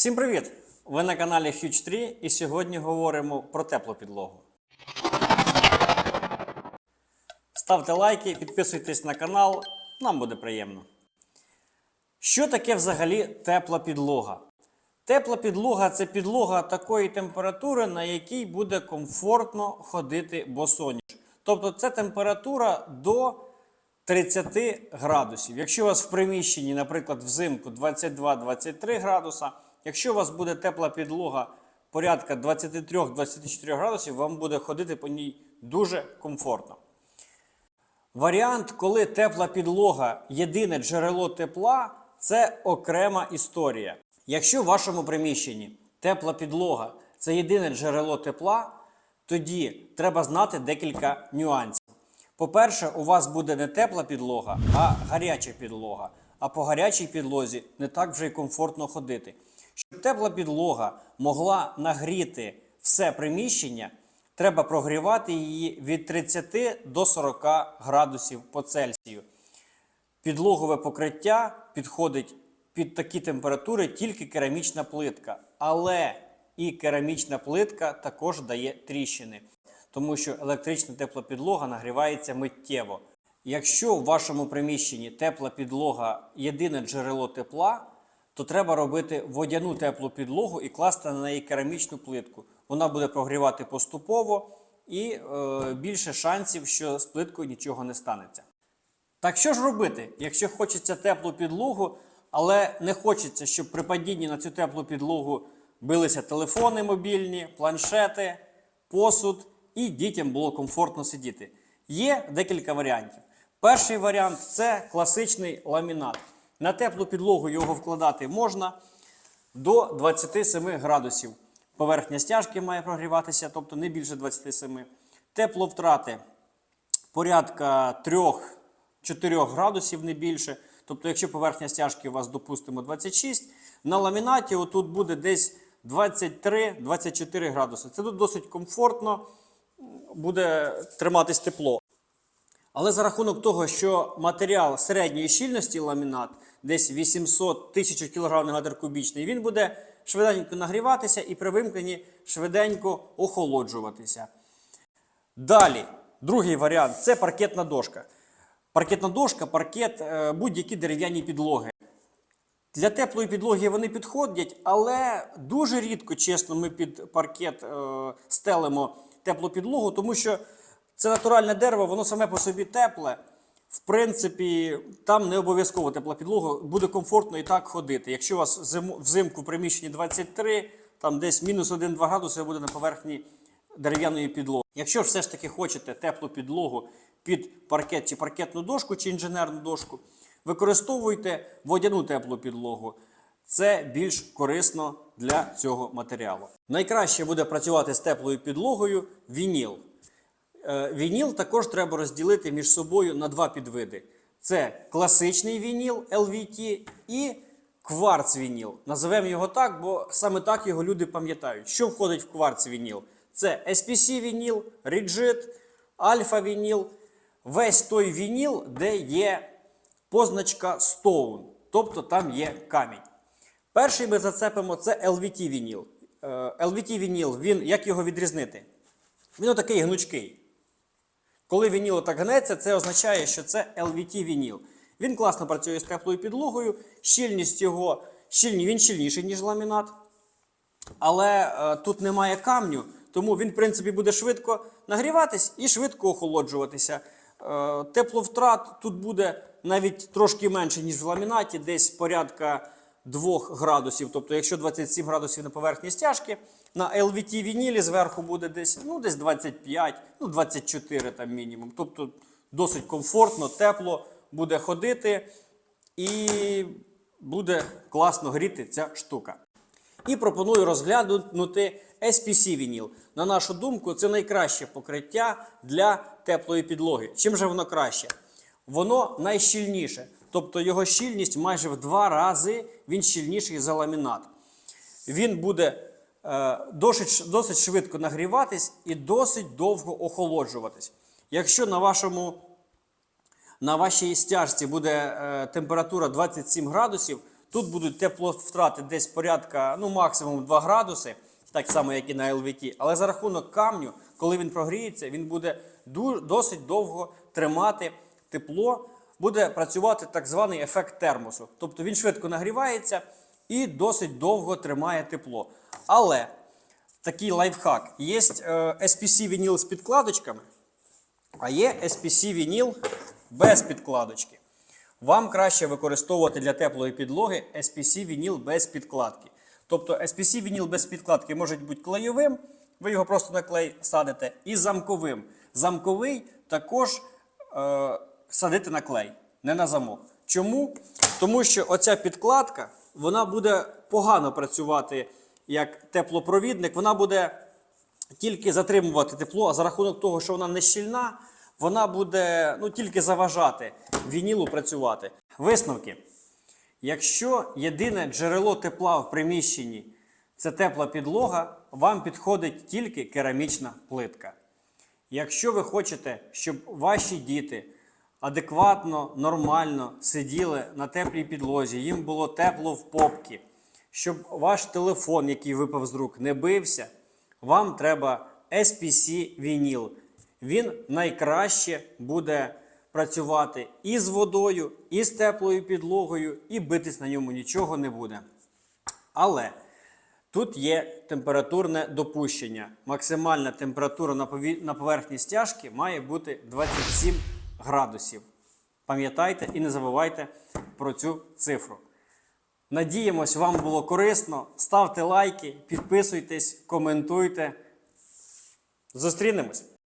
Всім привіт! Ви на каналі Huge 3 і сьогодні говоримо про теплу підлогу. Ставте лайки, підписуйтесь на канал, нам буде приємно. Що таке взагалі тепла підлога? Тепла підлога це підлога такої температури, на якій буде комфортно ходити босоніж. Тобто це температура до 30 градусів. Якщо у вас в приміщенні, наприклад, взимку 22-23 градуса, якщо у вас буде тепла підлога порядка 23-24 градусів, вам буде ходити по ній дуже комфортно. Варіант, коли тепла підлога єдине джерело тепла, це окрема історія. Якщо в вашому приміщенні тепла підлога це єдине джерело тепла, тоді треба знати декілька нюансів. По-перше, у вас буде не тепла підлога, а гаряча підлога. А по гарячій підлозі не так вже й комфортно ходити. Щоб тепла підлога могла нагріти все приміщення, треба прогрівати її від 30 до 40 градусів по Цельсію. Підлогове покриття підходить під такі температури тільки керамічна плитка. Але і керамічна плитка також дає тріщини, тому що електрична тепла підлога нагрівається миттєво. Якщо в вашому приміщенні тепла підлога єдине джерело тепла, то треба робити водяну теплу підлогу і класти на неї керамічну плитку. Вона буде прогрівати поступово і е, більше шансів, що з плиткою нічого не станеться. Так що ж робити, якщо хочеться теплу підлогу, але не хочеться, щоб при падінні на цю теплу підлогу билися телефони мобільні, планшети, посуд і дітям було комфортно сидіти? Є декілька варіантів. Перший варіант це класичний ламінат. На теплу підлогу його вкладати можна до 27 градусів. Поверхня стяжки має прогріватися, тобто не більше 27. Тепловтрати порядка 3-4 градусів, не більше. Тобто, якщо поверхня стяжки у вас, допустимо, 26, на ламінаті отут буде десь 23-24 градуси. Це тут досить комфортно, буде триматись тепло. Але за рахунок того, що матеріал середньої щільності ламінат, десь 800 тисяч кг на метр кубічний, він буде швиденько нагріватися і при вимкненні швиденько охолоджуватися. Далі, другий варіант це паркетна дошка. Паркетна дошка, паркет, е, будь-які дерев'яні підлоги. Для теплої підлоги вони підходять, але дуже рідко, чесно, ми під паркет е, стелимо теплу підлогу, тому що це натуральне дерево, воно саме по собі тепле. В принципі, там не обов'язково тепла підлога, буде комфортно і так ходити. Якщо у вас взимку в приміщенні 23, там десь мінус 1-2 градуси буде на поверхні дерев'яної підлоги. Якщо все ж таки хочете теплу підлогу під паркет чи паркетну дошку, чи інженерну дошку, використовуйте водяну теплу підлогу. Це більш корисно для цього матеріалу. Найкраще буде працювати з теплою підлогою вініл. Е, Вініл також треба розділити між собою на два підвиди: це класичний вініл LVT і кварц вініл. Називемо його так, бо саме так його люди пам'ятають. Що входить в кварц вініл? Це SPC вініл, Rigid, Alpha вініл. Весь той вініл, де є позначка Stone, тобто там є камінь. Перший ми зацепимо це LVT вініл. Е, LVT вініл, він як його відрізнити? Він отакий гнучкий. Коли вініл так гнеться, це означає, що це LVT вініл. Він класно працює з теплою підлогою, щільність його щільні, він щільніший, ніж ламінат. Але е, тут немає камню, тому він, в принципі, буде швидко нагріватись і швидко охолоджуватися. Е, тепловтрат тут буде навіть трошки менше, ніж в ламінаті, десь порядка 2 градусів. Тобто, якщо 27 градусів на поверхні стяжки, на LVT вінілі зверху буде десь ну, десь 25, ну 24 там мінімум. Тобто досить комфортно, тепло буде ходити і буде класно гріти ця штука. І пропоную розглянути SPC вініл. На нашу думку, це найкраще покриття для теплої підлоги. Чим же воно краще? Воно найщільніше. Тобто його щільність майже в два рази він щільніший за ламінат. Він буде е, досить, досить швидко нагріватись і досить довго охолоджуватись. Якщо на вашому на вашій стяжці буде е, температура 27 градусів, Тут будуть тепловтрати десь порядка, ну максимум 2 градуси, так само, як і на ЛВТ. Але за рахунок камню, коли він прогріється, він буде ду- досить довго тримати тепло, буде працювати так званий ефект термосу. Тобто він швидко нагрівається і досить довго тримає тепло. Але такий лайфхак. Є е, SPC вініл з підкладочками, а є SPC вініл без підкладочки. Вам краще використовувати для теплої підлоги SPC вініл без підкладки. Тобто SPC вініл без підкладки може бути клейовим, ви його просто на клей садите, і замковим. Замковий також е, садити на клей, не на замок. Чому? Тому що оця підкладка вона буде погано працювати як теплопровідник, вона буде тільки затримувати тепло, а за рахунок того, що вона не щільна, вона буде ну, тільки заважати вінілу працювати. Висновки. Якщо єдине джерело тепла в приміщенні це тепла підлога, вам підходить тільки керамічна плитка. Якщо ви хочете, щоб ваші діти адекватно, нормально сиділи на теплій підлозі, їм було тепло в попки, щоб ваш телефон, який випав з рук, не бився, вам треба SPC вініл. Він найкраще буде працювати і з водою, і з теплою підлогою, і битись на ньому нічого не буде. Але Тут є температурне допущення. Максимальна температура на поверхні стяжки має бути 27 градусів. Пам'ятайте і не забувайте про цю цифру. Надіємось, вам було корисно. Ставте лайки, підписуйтесь, коментуйте. Зустрінемось!